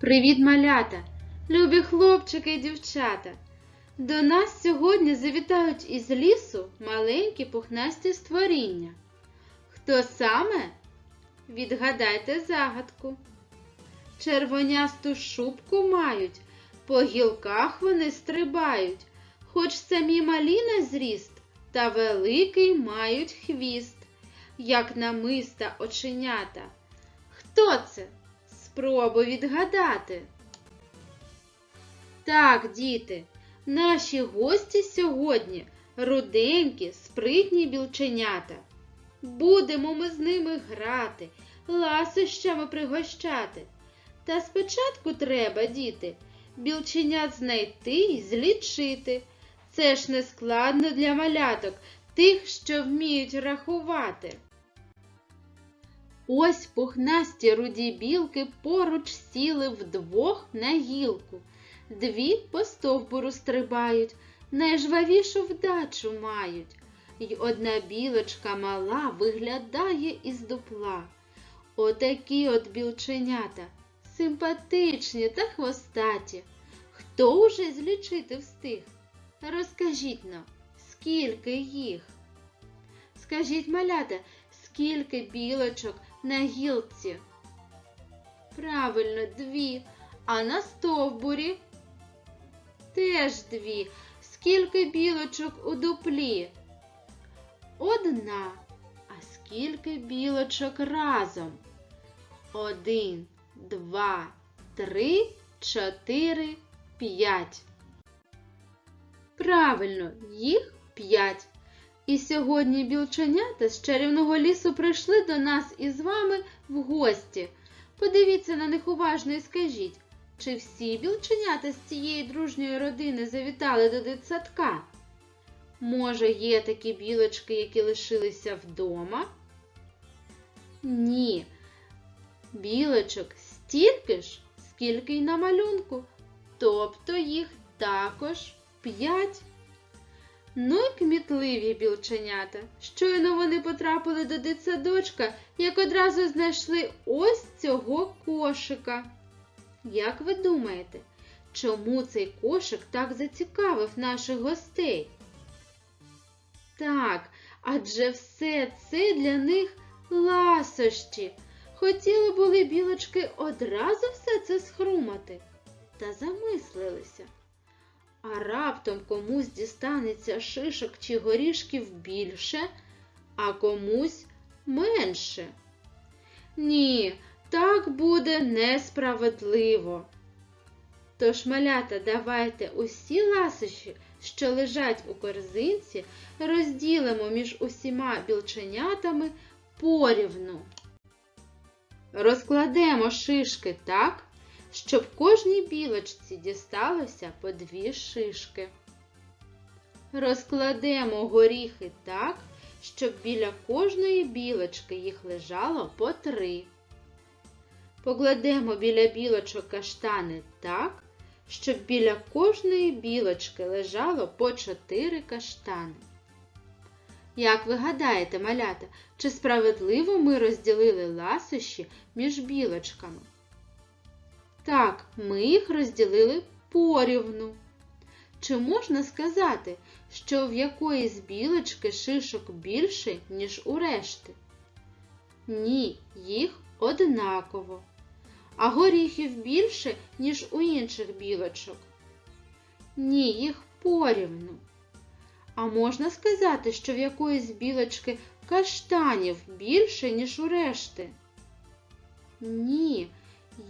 Привіт, малята, любі хлопчики і дівчата. До нас сьогодні завітають із лісу маленькі пухнасті створіння. Хто саме? Відгадайте загадку. Червонясту шубку мають, по гілках вони стрибають, хоч самі малі на зріст, та великий мають хвіст, як намиста оченята. Хто це? Спробуй відгадати. Так, діти, наші гості сьогодні руденькі, спритні білченята. Будемо ми з ними грати, ласощами пригощати. Та спочатку треба, діти, білченят знайти й злічити. Це ж не складно для маляток, тих, що вміють рахувати. Ось пухнасті руді білки поруч сіли вдвох на гілку. Дві по стовбуру стрибають, найжвавішу вдачу мають. й одна білочка мала виглядає із дупла. Отакі от білченята, симпатичні та хвостаті. Хто уже злічити встиг? Розкажіть нам, скільки їх? Скажіть, малята, скільки білочок на гілці? Правильно, дві. А на стовбурі? Теж дві. Скільки білочок у дуплі? Одна. А скільки білочок разом? Один, два, три, чотири, п'ять. Правильно, їх п'ять. І сьогодні білченята з чарівного лісу прийшли до нас із вами в гості. Подивіться на них уважно і скажіть, чи всі білченята з цієї дружньої родини завітали до дитсадка? Може, є такі білочки, які лишилися вдома? Ні. Білочок стільки ж, скільки й на малюнку, тобто їх також п'ять. Ну й кмітливі білченята. Щойно вони потрапили до дитсадочка, як одразу знайшли ось цього кошика. Як ви думаєте, чому цей кошик так зацікавив наших гостей? Так, адже все це для них ласощі. Хотіли були білочки одразу все це схрумати, та замислилися. А раптом комусь дістанеться шишок чи горішків більше, а комусь менше. Ні, так буде несправедливо. Тож, малята, давайте усі ласощі, що лежать у корзинці, розділимо між усіма білченятами порівну. Розкладемо шишки так, щоб кожній білочці дісталося по дві шишки. Розкладемо горіхи так, щоб біля кожної білочки їх лежало по три. Покладемо біля білочок каштани так, щоб біля кожної білочки лежало по чотири каштани. Як ви гадаєте, малята, чи справедливо ми розділили ласощі між білочками? Так, ми їх розділили порівну. Чи можна сказати, що в якоїсь білочки шишок більше, ніж у решти? Ні, їх однаково. А горіхів більше, ніж у інших білочок? Ні, їх порівну. А можна сказати, що в якоїсь білочки каштанів більше, ніж у решти? Ні,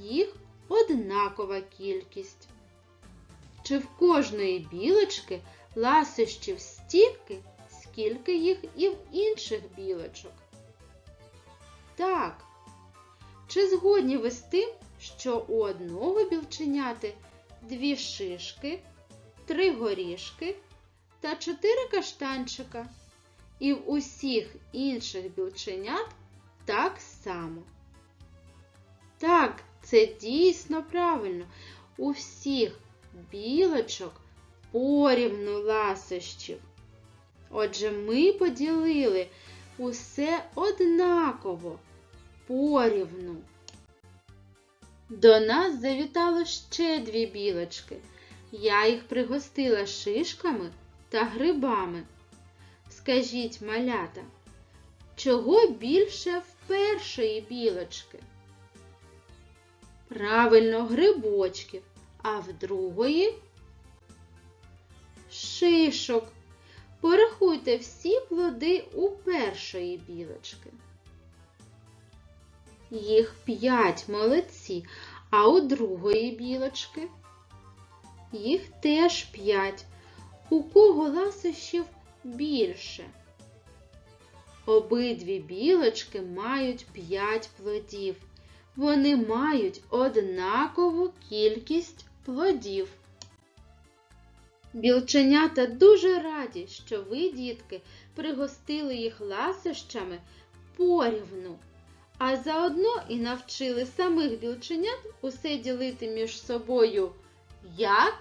їх однакова кількість. Чи в кожної білочки ласощів стільки, скільки їх і в інших білочок? Так. Чи згодні ви з тим, що у одного білченяти дві шишки, три горішки та чотири каштанчика, і в усіх інших білченят так само? Так, це дійсно правильно. У всіх білочок порівну ласощів. Отже, ми поділили усе однаково, порівну. До нас завітало ще дві білочки. Я їх пригостила шишками та грибами. Скажіть, малята, чого більше в першої білочки? Правильно, грибочків, а в другої шишок. Порахуйте всі плоди у першої білочки. Їх п'ять молодці, а у другої білочки їх теж п'ять. У кого ласощів більше? Обидві білочки мають п'ять плодів. Вони мають однакову кількість плодів. Білченята дуже раді, що ви, дітки, пригостили їх ласощами порівну, а заодно і навчили самих білченят усе ділити між собою як